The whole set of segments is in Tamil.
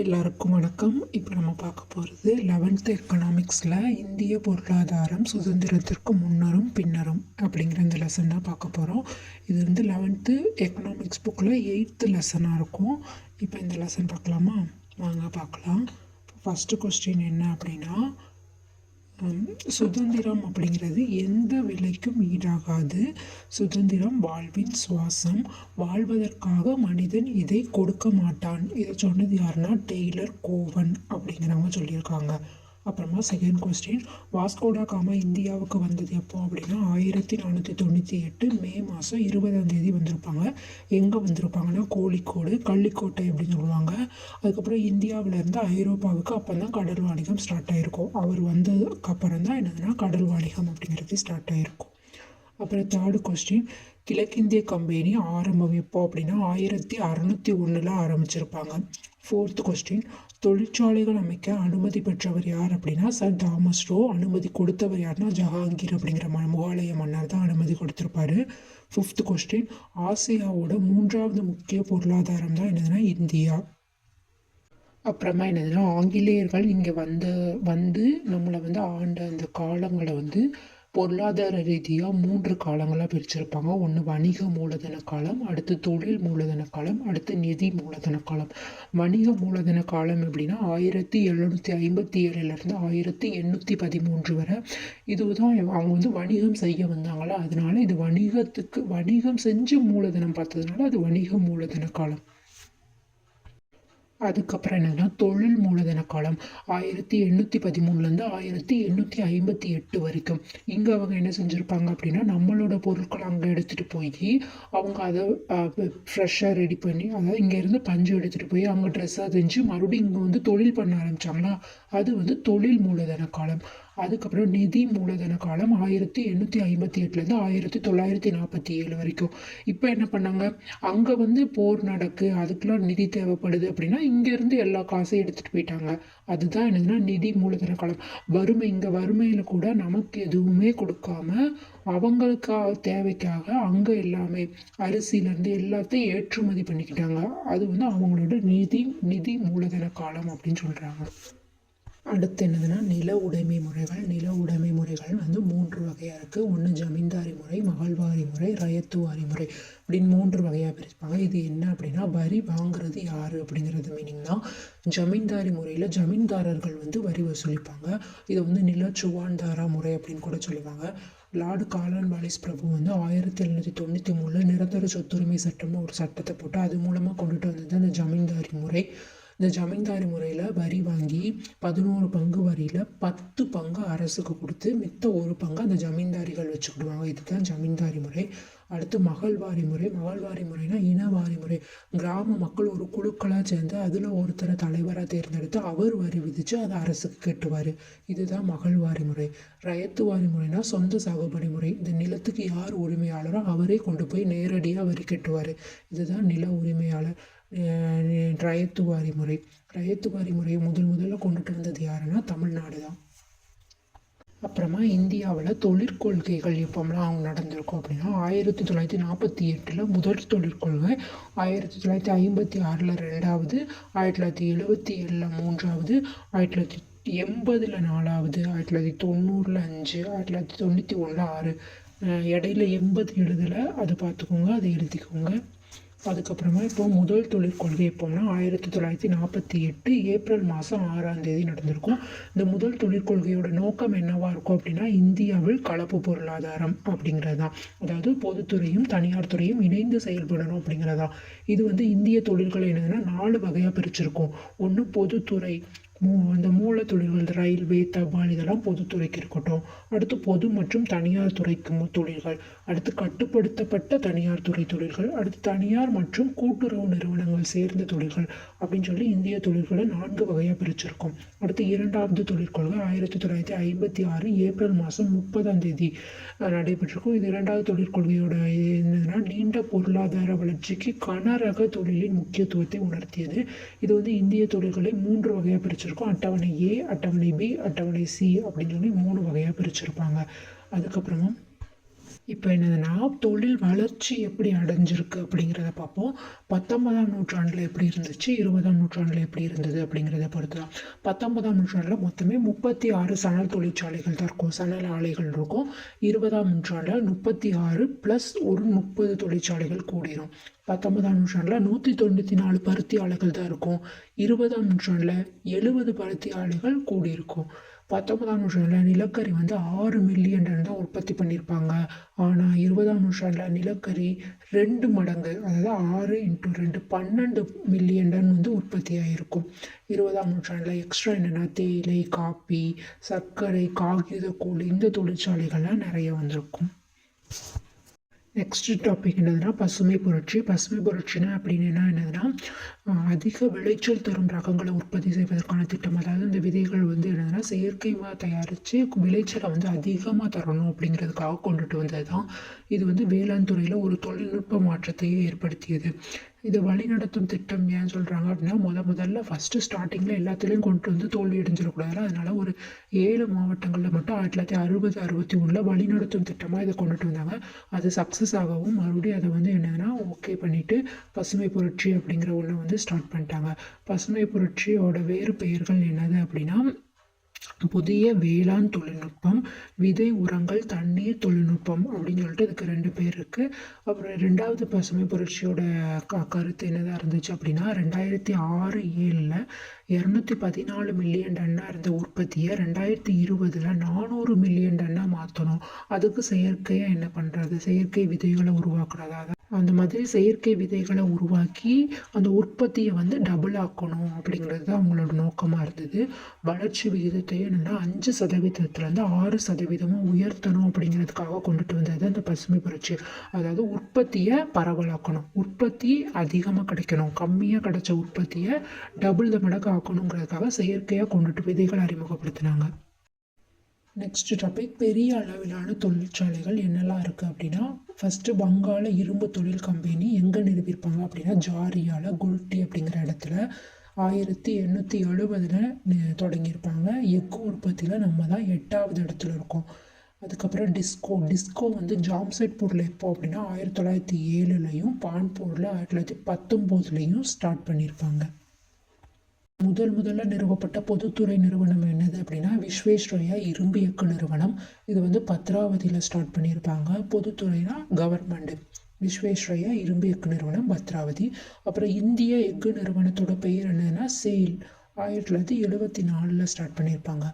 எல்லாருக்கும் வணக்கம். இப்போ நம்ம பார்க்க போகிறது லெவன்த்து எக்கனாமிக்ஸில் இந்திய பொருளாதாரம் சுதந்திரத்திற்கு முன்னரும் பின்னரும் அப்படிங்கிற இந்த லெசன் தான் பார்க்க போகிறோம் இது வந்து லெவன்த்து எக்கனாமிக்ஸ் புக்கில் எயித்து லெசனாக இருக்கும். இப்போ இந்த லெசன் பார்க்கலாமா? வாங்க பார்க்கலாம். ஃபஸ்ட்டு கொஸ்டின் என்ன அப்படின்னா சுதந்திரம் அப்படிங்கிறது எந்த விலைக்கும் ஈடாகாது. சுதந்திரம் வாழ்வின் சுவாசம். வாழ்வதற்காக மனிதன் இதை கொடுக்க மாட்டான். இதை சொன்னது யாருன்னா டெய்லர் கோவன் அப்படிங்கிறவங்க சொல்லியிருக்காங்க. அப்புறமா செகண்ட் கொஸ்டின் வாஸ்கோடா காமா இந்தியாவுக்கு வந்தது எப்போ அப்படின்னா ஆயிரத்தி நானூற்றி தொண்ணூற்றி எட்டு மே மாதம் இருபதாம் தேதி வந்திருப்பாங்க. எங்கே வந்திருப்பாங்கன்னா கோழிக்கோடு கள்ளிக்கோட்டை அப்படின்னு சொல்லுவாங்க. அதுக்கப்புறம் இந்தியாவிலேருந்து ஐரோப்பாவுக்கு அப்போ தான் கடல் வாணிகம் ஸ்டார்ட் ஆகிருக்கும் அவர் வந்ததுக்கு அப்புறம் தான் என்னதுன்னா கடல் வாணிகம் அப்படிங்கிறது ஸ்டார்ட் ஆகிருக்கும் அப்புறம் தேர்டு கொஸ்டின் கிழக்கிந்திய கம்பெனி ஆரம்பம் எப்போ அப்படின்னா ஆயிரத்தி அறநூற்றி ஒன்றில் ஆரம்பிச்சிருப்பாங்க. ஃபோர்த் கொஸ்டின் தொழிற்சாலைகள் அமைக்க அனுமதி பெற்றவர் யார் அப்படின்னா சர் தாமஸ் ரோ. அனுமதி கொடுத்தவர் யாருன்னா ஜஹாங்கீர் அப்படிங்கிற ம முகாலய மன்னர் தான் அனுமதி கொடுத்துருப்பாரு. ஃபிஃப்த் கொஸ்டின் ஆசியாவோட மூன்றாவது முக்கிய பொருளாதாரம் தான் என்னதுன்னா இந்தியா. அப்புறமா என்னதுன்னா ஆங்கிலேயர்கள் இங்கே வந்து வந்து நம்மளை வந்து ஆண்ட அந்த காலங்களை வந்து பொருளாதார ரீதியாக மூன்று காலங்களாக பிரிச்சிருப்பாங்க. ஒன்று வணிக மூலதன காலம் அடுத்து தொழில் மூலதன காலம் அடுத்து நிதி மூலதன காலம். வணிக மூலதன காலம் எப்படின்னா ஆயிரத்தி எழுநூற்றி ஐம்பத்தி ஏழுலேருந்து ஆயிரத்தி எண்ணூற்றி பதிமூன்று வரை. இதுதான் அவங்க வந்து வணிகம் செய்ய வந்தாங்களா? அதனால இது வணிகத்துக்கு வணிகம் செஞ்சு மூலதனம் பார்த்ததுனால அது வணிக மூலதன காலம். அதுக்கப்புறம் என்னென்னா தொழில் மூலதன காலம் ஆயிரத்தி எண்ணூற்றி பதிமூணுலேருந்து ஆயிரத்தி எண்ணூற்றி ஐம்பத்தி எட்டு வரைக்கும். இங்கே அவங்க என்ன செஞ்சுருப்பாங்க அப்படின்னா நம்மளோட பொருட்களை அங்கே எடுத்துகிட்டு போய் அவங்க அதை ஃப்ரெஷ்ஷாக ரெடி பண்ணி அதாவது இங்கேருந்து பஞ்சு எடுத்துகிட்டு போய் அவங்க ட்ரெஸ்ஸாக செஞ்சு மறுபடியும் இங்கே வந்து தொழில் பண்ண ஆரம்பித்தாங்கன்னா அது வந்து தொழில் மூலதன காலம். அதுக்கப்புறம் நிதி மூலதன காலம் ஆயிரத்தி எண்ணூற்றி ஐம்பத்தி எட்டுலேருந்து ஆயிரத்தி தொள்ளாயிரத்தி நாற்பத்தி ஏழு வரைக்கும். இப்போ என்ன பண்ணாங்க? அங்கே வந்து போர் நடக்கு அதுக்கெலாம் நிதி தேவைப்படுது அப்படின்னா இங்கேருந்து எல்லா காசையும் எடுத்துகிட்டு போயிட்டாங்க. அதுதான் என்னதுன்னா நிதி மூலதன காலம். வறுமை இங்கே வறுமையில் கூட நமக்கு எதுவுமே கொடுக்காம அவங்களுக்கா தேவைக்காக அங்கே எல்லாமே அரிசியிலேருந்து எல்லாத்தையும் ஏற்றுமதி பண்ணிக்கிட்டாங்க. அது வந்து அவங்களோட நிதி நிதி மூலதன காலம் அப்படின்னு சொல்கிறாங்க அடுத்து என்னதுன்னா நில உடைமை முறைகள். நில உடைமை முறைகள் வந்து மூன்று வகையாக இருக்குது ஒன்று ஜமீன்தாரி முறை மகள்வாரி முறை ரயத்துவாரி முறை அப்படின்னு மூன்று வகையாக பிரிப்பாங்க இது என்ன அப்படின்னா வரி வாங்குறது யார் அப்படிங்கிறது மீனிங் தான். ஜமீன்தாரி முறையில் ஜமீன்தாரர்கள் வந்து வரி வசூலிப்பாங்க. இதை வந்து நில சுவான்தாரா முறை அப்படின்னு கூட சொல்லுவாங்க. லார்டு காலன் வாலிஸ் பிரபு வந்து ஆயிரத்தி எழுநூற்றி தொண்ணூற்றி மூணில் நிரந்தர சொத்துரிமை சட்டம்னு ஒரு சட்டத்தை போட்டு அது மூலமாக கொண்டுட்டு வந்தது அந்த ஜமீன்தாரி முறை. இந்த ஜமீன்தாரி முறையில் வரி வாங்கி பதினோரு பங்கு வரியில் பத்து பங்கு அரசுக்கு கொடுத்து மித்த ஒரு பங்கு அந்த ஜமீன்தாரிகள் வச்சுக்கிடுவாங்க. இதுதான் ஜமீன்தாரி முறை. அடுத்து மகள்வாரி முறை. மகள்வாரி முறைனா இனவாரி முறை. கிராம மக்கள் ஒரு குழுக்களாக சேர்ந்து அதில் ஒருத்தரை தலைவராக தேர்ந்தெடுத்து அவர் வரி விதித்து அதை அரசுக்கு கட்டுவார். இதுதான் மகள்வாரி முறை. ரயத்துவாரி முறைனா சொந்த சாகுபடி முறை. இந்த நிலத்துக்கு யார் உரிமையாளரோ அவரே கொண்டு போய் நேரடியாக வரி கட்டுவார். இதுதான் நில உரிமையாளர். ரயத்துவாரி முறை. ரயத்துவாரி முறையை முதல் முதல்ல கொண்டுட்டு வந்தது யாருன்னா தமிழ்நாடு தான். அப்புறமா இந்தியாவில் தொழிற்கொள்கைகள் எப்போம்லாம் அவங்க நடந்திருக்கும் அப்படின்னா ஆயிரத்தி தொள்ளாயிரத்தி நாற்பத்தி எட்டில் முதல் தொழிற்கொள்கை ஆயிரத்தி தொள்ளாயிரத்தி ஐம்பத்தி ஆறில் ரெண்டாவது ஆயிரத்தி தொள்ளாயிரத்தி எழுபத்தி ஏழில் மூன்றாவது ஆயிரத்தி தொள்ளாயிரத்தி எண்பதில் நாலாவது ஆயிரத்தி தொள்ளாயிரத்தி தொண்ணூறில் அஞ்சு ஆயிரத்தி தொள்ளாயிரத்தி தொண்ணூற்றி ஒன்றில் ஆறு. இடையில எண்பது எழுதலை அது பார்த்துக்கோங்க அதை எழுதிக்கோங்க. அதுக்கப்புறமா இப்போ முதல் தொழிற்கொள்கை எப்போம்னா ஆயிரத்தி தொள்ளாயிரத்தி நாற்பத்தி எட்டு ஏப்ரல் மாதம் ஆறாம் தேதி நடந்திருக்கும். இந்த முதல் தொழிற்கொள்கையோட நோக்கம் என்னவா இருக்கும் அப்படின்னா இந்தியாவில் கலப்பு பொருளாதாரம் அப்படிங்கிறது தான் அதாவது பொதுத்துறையும் தனியார் துறையும் இணைந்து செயல்படணும் அப்படிங்கிறதா இது வந்து இந்திய தொழில்கள் என்னதுன்னா நாலு வகையாக பிரிச்சிருக்கும். ஒன்று பொதுத்துறை மூ அந்த மூல தொழில்கள் ரயில்வே தபால் இதெல்லாம் பொதுத்துறைக்கு இருக்கட்டும். அடுத்து பொது மற்றும் தனியார் துறைக்கு தொழில்கள். அடுத்து கட்டுப்படுத்தப்பட்ட தனியார் துறை தொழில்கள். அடுத்து தனியார் மற்றும் கூட்டுறவு நிறுவனங்கள் சேர்ந்த தொழில்கள் அப்படின்னு சொல்லி இந்திய தொழில்களை நான்கு வகையாக பிரிச்சிருக்கோம். அடுத்து இரண்டாவது தொழிற்கொள்கை ஆயிரத்தி தொள்ளாயிரத்தி ஐம்பத்தி ஆறு ஏப்ரல் மாதம் முப்பதாம் தேதி நடைபெற்றிருக்கும். இது இரண்டாவது தொழிற்கொள்கையோட என்னதுன்னா நீண்ட பொருளாதார வளர்ச்சிக்கு கனரக தொழிலின் முக்கியத்துவத்தை உணர்த்தியது. இது வந்து இந்திய தொழில்களை மூன்று வகையாக பிரிச்சிருக்கும். அட்டவணை ஏ அட்டவணை பி அட்டவணை சி அப்படின்னு சொல்லி மூணு வகையாக பிரிச்சிருப்பாங்க. அதுக்கப்புறமா இப்போ என்னதுன்னா தொழில் வளர்ச்சி எப்படி அடைஞ்சிருக்கு அப்படிங்கிறத பார்ப்போம். பத்தொன்பதாம் நூற்றாண்டில் எப்படி இருந்துச்சு இருபதாம் நூற்றாண்டில் எப்படி இருந்தது அப்படிங்கிறத பொறுத்து தான் பத்தொன்பதாம் நூற்றாண்டில் மொத்தமே முப்பத்தி ஆறு சணல் தொழிற்சாலைகள் தான் இருக்கும் சணல் ஆலைகள் இருக்கும். இருபதாம் நூற்றாண்டில் முப்பத்தி ஆறு ப்ளஸ் ஒரு முப்பது தொழிற்சாலைகள் கூடிரும். பத்தொன்பதாம் நூற்றாண்டில் நூற்றி தொண்ணூற்றி நாலு பருத்தி ஆலைகள் தான் இருக்கும். இருபதாம் நூற்றாண்டில் எழுபது பருத்தி ஆலைகள் கூடியிருக்கும். பத்தொன்பதாம் நூற்றாண்டில் நிலக்கரி வந்து ஆறு மில்லியன் டன் தான் உற்பத்தி பண்ணியிருப்பாங்க ஆனால் இருபதாம் நூற்றாண்டில் நிலக்கரி ரெண்டு மடங்கு அதாவது ஆறு இன்ட்டு ரெண்டு பன்னெண்டு மில்லியன் டன் வந்து உற்பத்தி ஆகிருக்கும் இருபதாம் நூற்றாண்டில் எக்ஸ்ட்ரா என்னென்னா தேயிலை காப்பி சர்க்கரை காகித கூழ் இந்த தொழிற்சாலைகள்லாம் நிறைய வந்திருக்கும். நெக்ஸ்ட் டாபிக் என்னதுன்னா பசுமை புரட்சி. பசுமை புரட்சினா அப்படின்னு என்ன என்னதுன்னா அதிக விளைச்சல் தரும் ரகங்களை உற்பத்தி செய்வதற்கான திட்டம். அதாவது இந்த விதைகள் வந்து என்னதுன்னா செயற்கையாக தயாரித்து விளைச்சலை வந்து அதிகமாக தரணும் அப்படிங்கிறதுக்காக கொண்டுட்டு வந்தது தான் இது வந்து வேளாண் துறையில் ஒரு தொழில்நுட்ப மாற்றத்தையே ஏற்படுத்தியது. இதை வழிநடத்தும் திட்டம் ஏன் சொல்கிறாங்க அப்படின்னா முத முதல்ல ஃபஸ்ட்டு ஸ்டார்டிங்கில் எல்லாத்துலேயும் கொண்டு வந்து தோல்வி அடைஞ்சிடக்கூடாது அதனால் ஒரு ஏழு மாவட்டங்களில் மட்டும் ஆயிரத்தி தொள்ளாயிரத்தி அறுபது அறுபத்தி ஒன்றில் வழிநடத்தும் திட்டமாக இதை கொண்டுட்டு வந்தாங்க. அது சக்ஸஸ் ஆகவும் மறுபடியும் அதை வந்து என்னதுன்னா ஓகே பண்ணிவிட்டு பசுமை புரட்சி அப்படிங்கிற ஒன்று வந்து ஸ்டார்ட் பண்ணிட்டாங்க. பசுமை புரட்சியோட வேறு பெயர்கள் என்னது அப்படின்னா புதிய வேளாண் தொழில்நுட்பம் விதை உரங்கள் தண்ணீர் தொழில்நுட்பம் அப்படின்னு சொல்லிட்டு இதுக்கு ரெண்டு பேர் இருக்குது அப்புறம் ரெண்டாவது பசுமை புரட்சியோட க கருத்து என்னதாக இருந்துச்சு அப்படின்னா ரெண்டாயிரத்தி ஆறு ஏழில் இரநூத்தி பதினாலு மில்லியன் டன்னாக இருந்த உற்பத்தியை ரெண்டாயிரத்தி இருபதில் நானூறு மில்லியன் டன்னாக மாற்றணும் அதுக்கு செயற்கையாக என்ன பண்ணுறது செயற்கை விதைகளை உருவாக்குறது அதான் அந்த மாதிரி செயற்கை விதைகளை உருவாக்கி அந்த உற்பத்தியை வந்து டபுள் ஆக்கணும் அப்படிங்கிறது தான் அவங்களோட நோக்கமாக இருந்தது. வளர்ச்சி விகிதத்தை என்னென்னா அஞ்சு சதவீதத்துலேருந்து ஆறு சதவீதமாக உயர்த்தணும் அப்படிங்கிறதுக்காக கொண்டுட்டு வந்தது அந்த பசுமை புரட்சி. அதாவது உற்பத்தியை பரவலாக்கணும். உற்பத்தி அதிகமாக கிடைக்கணும். கம்மியாக கிடைச்ச உற்பத்தியை டபுள் த மடங்கு ஆக்கணுங்கிறதுக்காக செயற்கையாக கொண்டுட்டு விதைகளை அறிமுகப்படுத்தினாங்க. நெக்ஸ்ட் டாபிக் பெரிய அளவிலான தொழிற்சாலைகள் என்னெல்லாம் இருக்குது அப்படின்னா ஃபஸ்ட்டு வங்காள இரும்பு தொழில் கம்பெனி எங்கே நிறுவியிருப்பாங்க அப்படின்னா ஜாரியால குல்டி அப்படிங்கிற இடத்துல ஆயிரத்தி எண்ணூற்றி எழுபதில் தொடங்கியிருப்பாங்க. எஃகு உற்பத்தியில் நம்ம தான் எட்டாவது இடத்துல இருக்கோம். அதுக்கப்புறம் டிஸ்கோ டிஸ்கோ வந்து ஜாம்செட்பூரில் எப்போ அப்படின்னா ஆயிரத்தி தொள்ளாயிரத்தி ஏழுலையும் பான்பூரில் ஆயிரத்தி தொள்ளாயிரத்தி பத்தொம்போதுலேயும் ஸ்டார்ட் பண்ணியிருப்பாங்க. முதல் முதல்ல நிறுவப்பட்ட பொதுத்துறை நிறுவனம் என்னது அப்படின்னா விஸ்வேஸ்வரையா இரும்பு எக்கு நிறுவனம். இது வந்து பத்ராவதியில் ஸ்டார்ட் பண்ணியிருப்பாங்க. பொதுத்துறைனா கவர்மெண்ட் விஸ்வேஸ்வரையா இரும்பு எஃகு நிறுவனம் பத்ராவதி. அப்புறம் இந்திய எஃகு நிறுவனத்தோட பெயர் என்னன்னா சேல். ஆயிரத்தி தொள்ளாயிரத்தி எழுபத்தி நாலில் ஸ்டார்ட் பண்ணியிருப்பாங்க.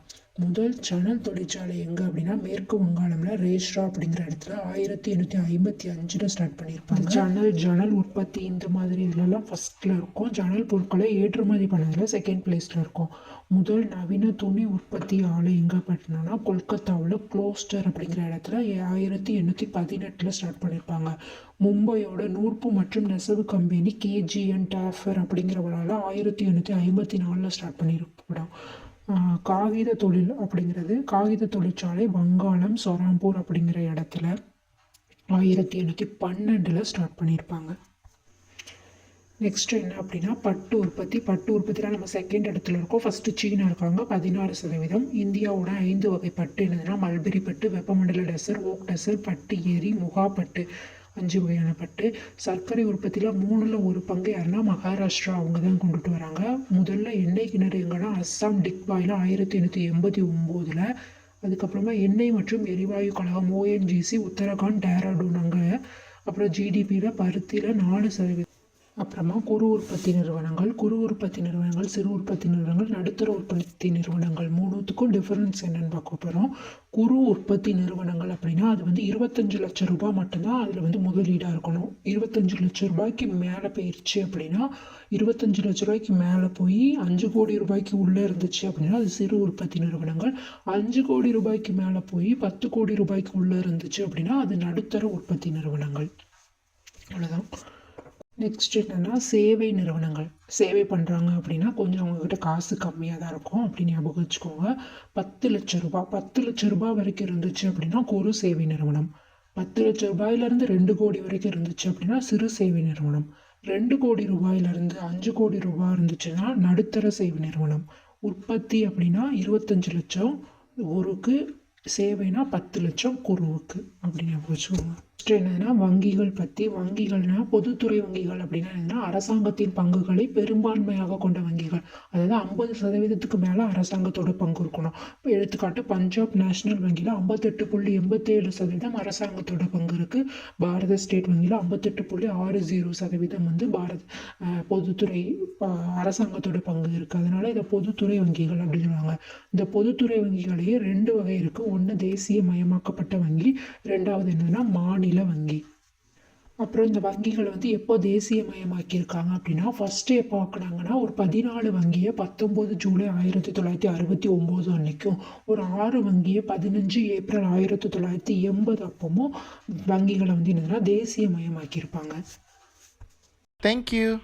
முதல் சணல் தொழிற்சாலை எங்கே அப்படின்னா மேற்கு வங்காளம்ல ரேஷ்ரா அப்படிங்கிற இடத்துல ஆயிரத்தி எண்ணூற்றி ஐம்பத்தி அஞ்சில் ஸ்டார்ட் பண்ணியிருப்பாங்க ஜன்னல் ஜனல் உற்பத்தி இந்த மாதிரி இதுலலாம் ஃபஸ்ட்டில் இருக்கும். ஜன்னல் பொருட்களை ஏற்றுமதி பண்ணதில் செகண்ட் பிளேஸில் இருக்கும். முதல் நவீன துணி உற்பத்தி ஆலை எங்கே பண்ணினோம்னா கொல்கத்தாவில் க்ளோஸ்டர் அப்படிங்கிற இடத்துல ஆயிரத்தி எண்ணூற்றி பதினெட்டில் ஸ்டார்ட் பண்ணியிருப்பாங்க மும்பையோட நூற்பு மற்றும் நெசவு கம்பெனி கேஜிஎன் டாஃபர் அப்படிங்கிறவளால் ஆயிரத்தி எண்ணூற்றி ஐம்பத்தி நாலில் ஸ்டார்ட் பண்ணியிருப்போம் காகித தொழில் அப்படிங்கிறது காகித தொழிற்சாலை வங்காளம் சொராம்பூர் அப்படிங்கிற இடத்துல ஆயிரத்தி எண்ணூற்றி பன்னெண்டில் ஸ்டார்ட் பண்ணியிருப்பாங்க நெக்ஸ்ட் என்ன அப்படின்னா பட்டு உற்பத்தி. பட்டு உற்பத்தியில் நம்ம செகண்ட் இடத்துல இருக்கோம். ஃபஸ்ட்டு சீனா இருக்காங்க பதினாறு சதவீதம். இந்தியாவோட ஐந்து வகை பட்டு என்னதுன்னா மல்பெரி பட்டு வெப்பமண்டல டெசர் ஓக் டெசர் பட்டு ஏரி முகா பட்டு அஞ்சு வகையான பட்டு. சர்க்கரை உற்பத்தியில் மூணில் ஒரு பங்கு யாருன்னா மகாராஷ்டிரா. அவங்க தான் கொண்டுட்டு வராங்க. முதல்ல எண்ணெய் கிணறு எங்கன்னா அஸ்ஸாம் டிக்பாயில் ஆயிரத்தி எண்ணூற்றி எண்பத்தி ஒம்போதில். அதுக்கப்புறமா எண்ணெய் மற்றும் எரிவாயு கழகம் ஓஎன்ஜிசி உத்தரகாண்ட் டேராடூன் அங்கே. அப்புறம் ஜிடிபியில் பருத்தியில் நாலு சதவீதம் அப்புறமா குறு உற்பத்தி நிறுவனங்கள் குறு உற்பத்தி நிறுவனங்கள் சிறு உற்பத்தி நிறுவனங்கள் நடுத்தர உற்பத்தி நிறுவனங்கள் மூணுத்துக்கும் டிஃபரன்ஸ் என்னென்னு பார்க்க போகிறோம் குறு உற்பத்தி நிறுவனங்கள் அப்படின்னா அது வந்து இருபத்தஞ்சு லட்சம் ரூபாய் மட்டும்தான் அதில் வந்து முதலீடாக இருக்கணும். இருபத்தஞ்சு லட்சம் ரூபாய்க்கு மேலே போயிடுச்சு அப்படின்னா இருபத்தஞ்சு லட்ச ரூபாய்க்கு மேலே போய் அஞ்சு கோடி ரூபாய்க்கு உள்ளே இருந்துச்சு அப்படின்னா அது சிறு உற்பத்தி நிறுவனங்கள். அஞ்சு கோடி ரூபாய்க்கு மேலே போய் பத்து கோடி ரூபாய்க்கு உள்ளே இருந்துச்சு அப்படின்னா அது நடுத்தர உற்பத்தி நிறுவனங்கள். அவ்வளோதான் நெக்ஸ்ட் என்னென்னா சேவை நிறுவனங்கள். சேவை பண்ணுறாங்க அப்படின்னா கொஞ்சம் அவங்கக்கிட்ட காசு கம்மியாக தான் இருக்கும் அப்படின்னு ஞாபகம் வச்சுக்கோங்க. பத்து லட்ச ரூபாய் பத்து லட்ச ரூபாய் வரைக்கும் இருந்துச்சு அப்படின்னா குறு சேவை நிறுவனம். பத்து லட்ச ரூபாயிலேருந்து ரெண்டு கோடி வரைக்கும் இருந்துச்சு அப்படின்னா சிறு சேவை நிறுவனம். ரெண்டு கோடி ரூபாயிலேருந்து அஞ்சு கோடி ரூபாய் இருந்துச்சுன்னா நடுத்தர சேவை நிறுவனம். உற்பத்தி அப்படின்னா இருபத்தஞ்சு லட்சம் ஒருக்கு சேவைனா பத்து லட்சம் குருவுக்கு அப்படின்னு ஞாபகம் வச்சுக்கோங்க. நெக்ஸ்ட் என்னதுன்னா வங்கிகள் பற்றி வங்கிகள்னா பொதுத்துறை வங்கிகள் அப்படின்னா என்னன்னா அரசாங்கத்தின் பங்குகளை பெரும்பான்மையாக கொண்ட வங்கிகள். அதாவது ஐம்பது சதவீதத்துக்கு மேலே அரசாங்கத்தோட பங்கு இருக்கணும். இப்போ எடுத்துக்காட்டு பஞ்சாப் நேஷனல் வங்கியில் ஐம்பத்தெட்டு புள்ளி எண்பத்தேழு சதவீதம் அரசாங்கத்தோட பங்கு இருக்குது பாரத ஸ்டேட் வங்கியில் ஐம்பத்தெட்டு புள்ளி ஆறு ஜீரோ சதவீதம் வந்து பாரத் பொதுத்துறை அரசாங்கத்தோட பங்கு இருக்குது அதனால் இதை பொதுத்துறை வங்கிகள் அப்படின்னு சொல்லுவாங்க. இந்த பொதுத்துறை வங்கிகளையே ரெண்டு வகை இருக்குது ஒன்று தேசிய மயமாக்கப்பட்ட வங்கி ரெண்டாவது என்னன்னா மாநில வங்கி அப்புறம் இந்த வங்கிகளை வந்து எப்போ தேசியமயமாக்கியிருக்காங்க அப்படின்னா ஃபஸ்ட்டு எப்போ ஆக்குனாங்கன்னா ஒரு பதினாலு வங்கியை பத்தொம்போது ஜூலை ஆயிரத்தி தொள்ளாயிரத்தி அறுபத்தி ஒம்போது அன்னைக்கும் ஒரு ஆறு வங்கியை பதினஞ்சு ஏப்ரல் ஆயிரத்தி தொள்ளாயிரத்தி எண்பது அப்பமும் வங்கிகளை வந்து என்னதுன்னா தேசியமயமாக்கியிருப்பாங்க தேங்க்யூ.